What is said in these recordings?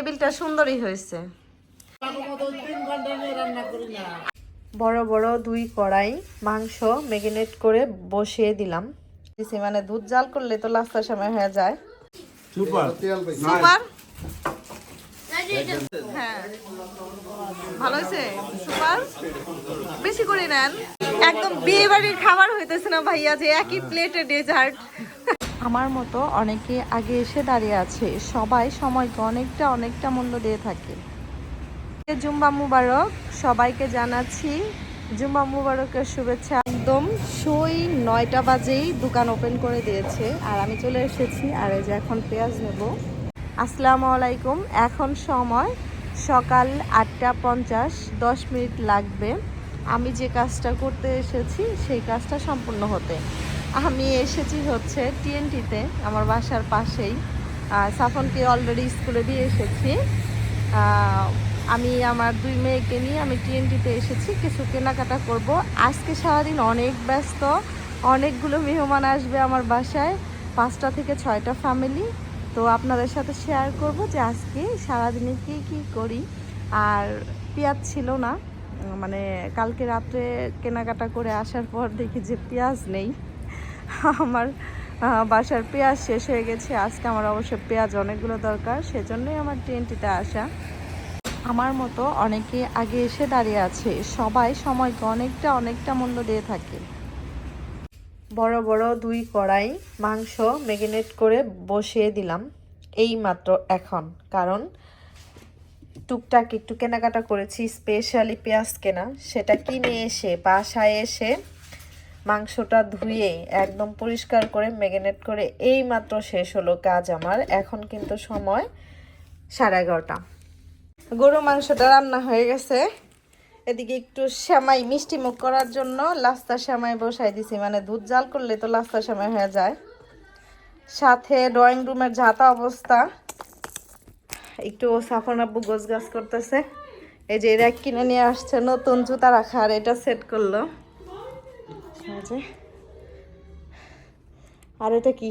টেবিলটা সুন্দরই হয়েছে। বড় বড় দুই কড়াই মাংস ম্যাগিনেট করে বসিয়ে দিলাম। মানে দুধ জাল করলে তো লাস্টার সময় হয়ে যায়। সুপার। সুপার? হ্যাঁ। ভালো হয়েছে? সুপার? বেশি করে নেন। একদম বিয়ে বাড়ির খাবার হইতেছে না ভাইয়া যে একই প্লেটে ডেজার্ট আমার মতো অনেকে আগে এসে দাঁড়িয়ে আছে। সবাই সময়কে অনেকটা অনেকটা মূল্য দিয়ে থাকে। জুম্বা মুবারক? সবাইকে জানাচ্ছি জুম্বা মুবারকের শুভেচ্ছা। একদম সই নয়টা বাজেই দোকান ওপেন করে দিয়েছে। আর আমি চলে এসেছি, আর এই যে এখন পেঁয়াজ নেব। আসসালামু আলাইকুম। এখন সময় সকাল আটটা পঞ্চাশ, দশ মিনিট লাগবে। আমি যে কাজটা করতে এসেছি, সেই কাজটা সম্পূর্ণ হতে। আমি এসেছি হচ্ছে টিএনটিতে, আমার বাসার পাশেই। সাফনকে অলরেডি স্কুলে দিয়ে এসেছি। আমি আমার দুই মেয়েকে নিয়ে আমি টিএনটিতে এসেছি। কিছু কেনাকাটা করব। আজকে সারাদিন অনেক ব্যস্ত। অনেকগুলো মেহমান আসবে আমার বাসায়। পাঁচটা থেকে ছয়টা ফ্যামিলি তো আপনাদের সাথে শেয়ার করব যে আজকে সারাদিনে কি কি করি। আর পেঁয়াজ ছিল না। মানে কালকে রাত্রে কেনাকাটা করে আসার পর দেখি যে পেঁয়াজ নেই। আমার বাসার পেঁয়াজ শেষ হয়ে গেছে। আজকে আমার অবশ্য পেঁয়াজ অনেকগুলো দরকার, সেজন্যই আমার ট্রেনটিতে আসা। আমার মতো অনেকে আগে এসে দাঁড়িয়ে আছে। সবাই সময়কে অনেকটা অনেকটা মূল্য দিয়ে থাকে। বড় বড় দুই কড়াই মাংস ম্যাগিনেট করে বসিয়ে দিলাম, এই মাত্র এখন। কারণ টুকটাক একটু কেনাকাটা করেছি, স্পেশালি পেঁয়াজ কেনা। সেটা কিনে এসে, বাসায় এসে মাংসটা ধুয়ে একদম পরিষ্কার করে, ম্যাগিনেট করে এই মাত্র শেষ হলো কাজ আমার। এখন কিন্তু সময় সাড়ে এগারোটা। গরু মাংসটা রান্না হয়ে গেছে। এদিকে একটু শ্যামাই, মিষ্টি মুখ করার জন্য লাস্তা শ্যামাই বসাই দিছি। মানে দুধ জাল করলে তো লাস্তা শ্যামাই হয়ে যায়। সাথে ড্রয়িং রুমের ঝাতা অবস্থা। একটু সাফন আব্বু গোছ গাছ করতেছে। এই যে র্যাক কিনে নিয়ে আসছে, নতুন জুতা রাখার এটা সেট করল। যে। আর এটা কি?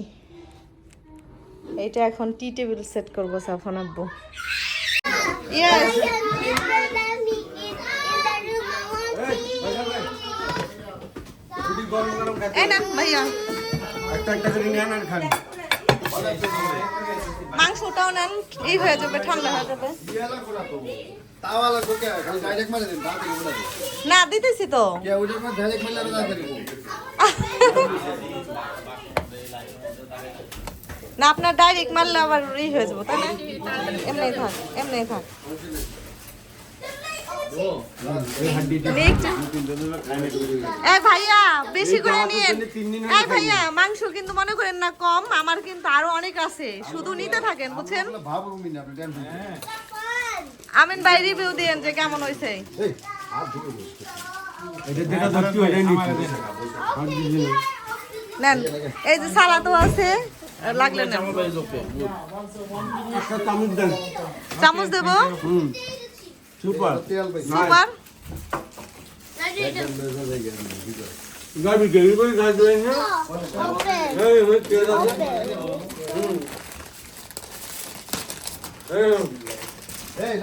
এটা এখন টি টেবিল সেট করব সাফন আব্বু। ইয়েস এই না ভাইয়া। একটা একটা করে নিয়ে আনার খান ওটাও নেন এই হয়ে যাবে ঠান্ডা হয়ে যাবে। না দিতেছি তো। না আপনার ডাইরেক্ট মারলে আবার ই হয়ে যাব তাই না? এমনি থাক এমনি থাক। ভাইয়া বেশি করে ভাইয়া মাংস কিন্তু মনে করেন না কম আমার কিন্তু আরও অনেক আছে। শুধু নিতে থাকেন বুঝছেন? আমিন ভাই রিভিউ দেন যে কেমন হয়েছে। নেন এই যে আছে লাগলে চামচ দেব? সুপার। সুপার? গাবি ডেলিভারি কাজ দেয় না? এই এই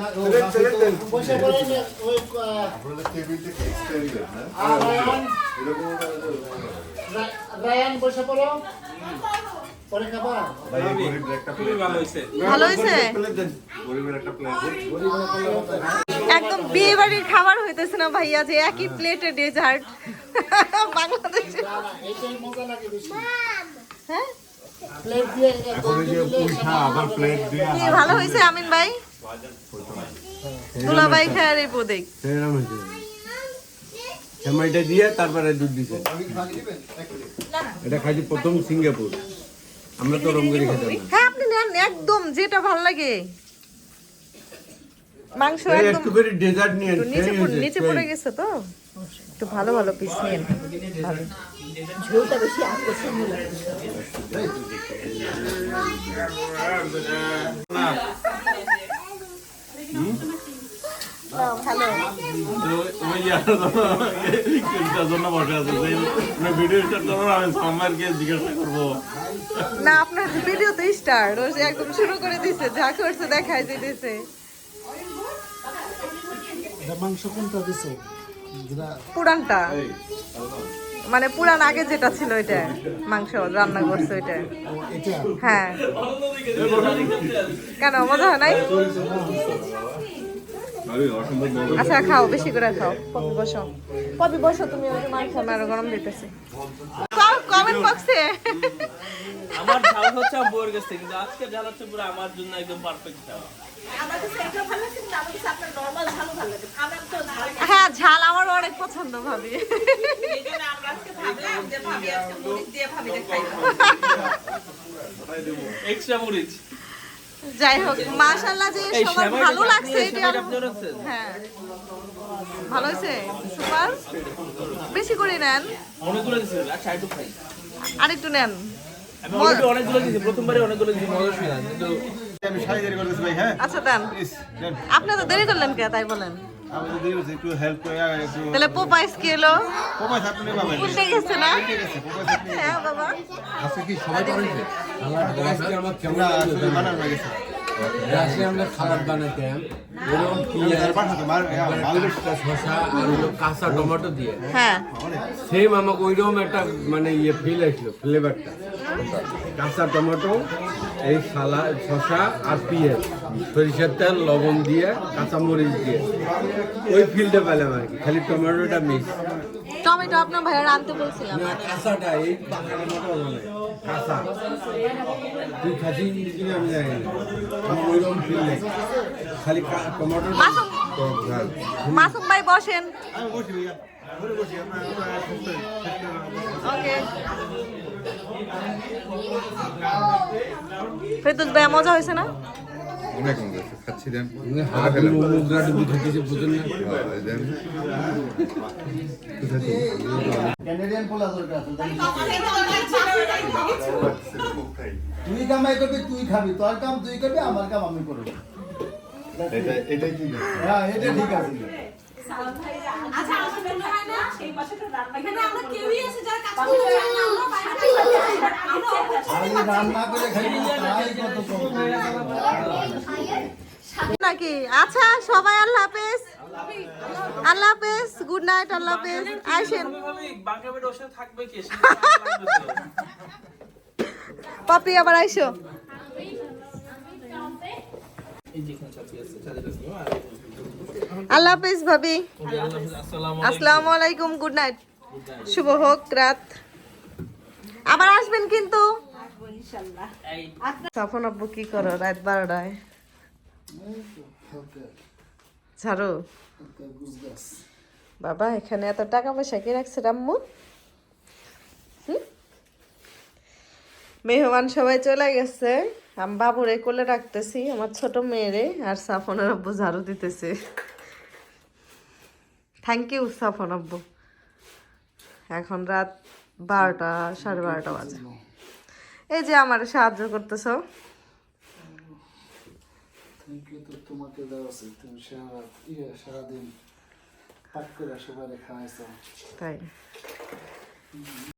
পড়ো পরে খাবা ভাই এই একটা প্লেট ভালো হয়েছে। প্লেট দেন। গরিবের একটা প্লেট একদম বিয়ে বাড়ির খাবার হইতেছে না ভাইয়া যে একই প্লেটে ডেজার্ট বাংলাদেশে। এইটাই মজা লাগে বেশি হ্যাঁ প্লেট দিয়ে এখন যে পুঁঠা আবার প্লেট দিয়ে কি ভালো হয়েছে আমিন ভাই? দুলা ভাই খায় সেরকম সেমাইটা দিয়ে তারপরে দুধ দিছে। এটা খাইছি প্রথম সিঙ্গাপুর। আমরা তো রঙ্গরি খেতাম হ্যাঁ আপনি নেন একদম যেটা ভালো লাগে। মাংস একদম একটু করে ডেজার্ট নিয়ে নিচে পড়ে- নিচে পড়ে গেছে তো? একটু ভালো ভালো পিস নিন। ভালো। ভালো ওই জন্য বসে না আপনার ভিডিও তো স্টার্ট ও একদম শুরু করে দিছে যা করছে দেখাই দিতেছে। এটা মাংস কোনটা দিছে? পুরানটা। মানে পুরান আগে যেটা ছিল ওইটা মাংস রান্না করছে ওইটা। হ্যাঁ। কেন মজা হয় নাই? মজা আচ্ছা খাও বেশি করে খাও। পপি বসো। পপি বসো তুমি ওই যে মাংস আমি আরও গরম দিতেছি। কমেন্ট বক্সে আমার ঝাল হচ্ছে থেকে কিন্তু আজকে ঝাল হচ্ছে পুরো আমার জন্য একদম পারফেক্ট ঝাল। হ্যাঁ ঝাল আমার অনেক পছন্দ ভাবি। এক্সট্রা মরিচ যাই হোক মাশাআল্লাহ যে সবার ভালো লাগছে এটা? হ্যাঁ। ভালো হয়েছে? সুপার? বেশি করে নেন। অনেকগুলো দিছে আচ্ছা একটু খাই। আরেকটু নেন। আমি অনেকগুলো দিয়েছি প্রথমবারই অনেকগুলো দিয়েছি মজা শুনে কিন্তু আমি শাড়ি দেরি করতেছি ভাই হ্যাঁ? আচ্ছা দেন। আপনি তো দেরি করলেন কে তাই বলেন। আমি তো একটু হেল্প করে একটু তাহলে পোপাইস কি উল্টে গেছে না? গেছে হ্যাঁ বাবা। আজকে কি সবাই বানাইছে? আজকে আমার কেমন আসলে বানানো গেছে। আজকে আমরা খাবার বানাতাম এরকম পেঁয়াজ পাঠাতে শসা আর হলো কাঁচা টমেটো দিয়ে। হ্যাঁ। সেম আমাকে ওইরকম একটা মানে ইয়ে ফিল আসলো ফ্লেভারটা কাঁচা টমেটো এই সালা শসা আর পেঁয়াজ সরিষার তেল লবণ দিয়ে কাঁচামরিচ দিয়ে। ওই ফিলটা পেলাম আর কি খালি টমেটোটা মিক্স। টমেটো আপনার বলছিলাম কাঁচাটা এই নয় কাঁচা। তুই খাসি কিনে আমি জানি না। আমার ওইরকম ফিল নেই খালি টমেটো মাসুম মাসুম ভাই বসেন। আমি বসি ফেরদৌস ভাই মজা হয়েছে না? অনেক মজা আছে খাচ্ছি দেন। আছে তুই কামাই করবি তুই খাবি। তোর কাম তুই করবি আমার কাম আমি করব। এটা এটাই কি হ্যাঁ এটা ঠিক আছে। আচ্ছা আমার মনে হয় না সেই পাশে তো রান্না এখানে আমরা কেউই আছে যারা কাজ করতে চায় না আমরা বাইরে আমি রান্না করে খাইবো তাই কত কম নাকি আচ্ছা সবাই আল্লাহ হাফেজ আল্লাহ হাফেজ গুড নাইট আল্লাহ হাফেজ আইসেন পপি আবার আইসো এই যেখানে চাচি আছে চাচি আছে আর আল্লাহ হাফেজ, ভাবি। আসসালামু আলাইকুম গুড নাইট শুভ হোক, রাত। আবার আসবেন কিন্তু? আব্বু কি করো, রাত বারোটায়? ঝাড়ু? বাবা, এখানে এত টাকা পয়সা কি রাখছে রাম্মু? হুম? মেহমান সবাই চলে গেছে। আমি বাবুরে কোলে রাখতেছি, আমার ছোট মেয়েরে, আর সাফনের আব্বু ঝাড়ু দিতেছে। থ্যাংক ইউ সাফন আব্বু এখন রাত বারোটা সাড়ে বারোটা বাজে। এই যে আমার সাহায্য করতেছ। থ্যাংক ইউ তো তোমাকে তুমি ইয়ে সারাদিন তাই।